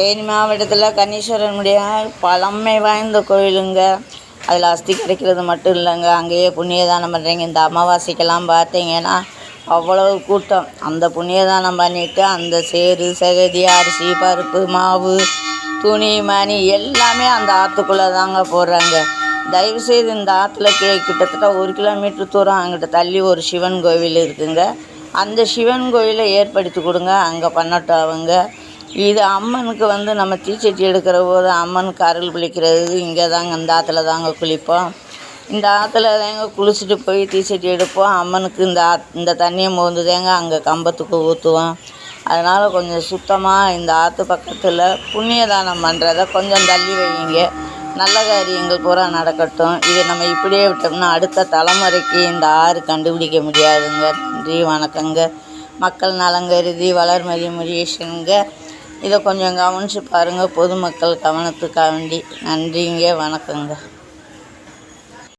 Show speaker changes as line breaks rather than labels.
தேனி மாவட்டத்தில் கன்னீஸ்வரனுடைய பழமை வாய்ந்த கோயிலுங்க. அதில் அஸ்தி கிடைக்கிறது மட்டும் இல்லைங்க. அங்கேயே புண்ணியதானம் பண்ணுறீங்க இந்த அமாவாசைக்கெல்லாம் பார்த்தீங்கன்னா அவ்வளவு கூட்டம். அந்த புண்ணியதானம் பண்ணிவிட்டு அந்த சேரு சகதி அரிசி பருப்பு மாவு துணி மணி எல்லாமே அந்த ஆற்றுக்குள்ளே தாங்க போடுறாங்க. தயவுசெய்து இந்த ஆற்றுல கே கிட்டத்தட்ட ஒரு கிலோமீட்டர் தூரம் அங்கிட்ட தள்ளி ஒரு சிவன் கோவில் இருக்குங்க. அந்த சிவன் கோயிலை ஏற்படுத்தி கொடுங்க. அங்கே பண்ணட்டும் அவங்க. இது அம்மனுக்கு வந்து நம்ம தீச்சட்டி எடுக்கிற போது அம்மனுக்கு அருள் பிடிக்கிறது இங்கே தாங்க இந்த ஆற்றுல தாங்க குளிப்போம். இந்த ஆற்றுல தாங்க குளிச்சுட்டு போய் தீச்சட்டி எடுப்போம். அம்மனுக்கு இந்த ஆத் இந்த தண்ணியை மோந்து தேங்க அங்கே கம்பத்துக்கு ஊற்றுவோம் அதனால் கொஞ்சம் சுத்தமாக இந்த ஆற்று பக்கத்தில் புண்ணியதானம் பண்ணுறத கொஞ்சம் தள்ளி வைங்க. நல்ல காரியங்கள் பூரா நடக்கட்டும். இதை நம்ம இப்படியே விட்டோம்னா அடுத்த தலைமுறைக்கு இந்த ஆறு கண்டுபிடிக்க முடியாதுங்க. நன்றி வணக்கங்க. மக்கள் நலங்கருதி வளர்மதி முருகேசனுங்க. இதை கொஞ்சம் கவனித்து பாருங்கள் பொதுமக்கள் கவனத்துக்காக வேண்டி. நன்றிங்க வணக்கங்க.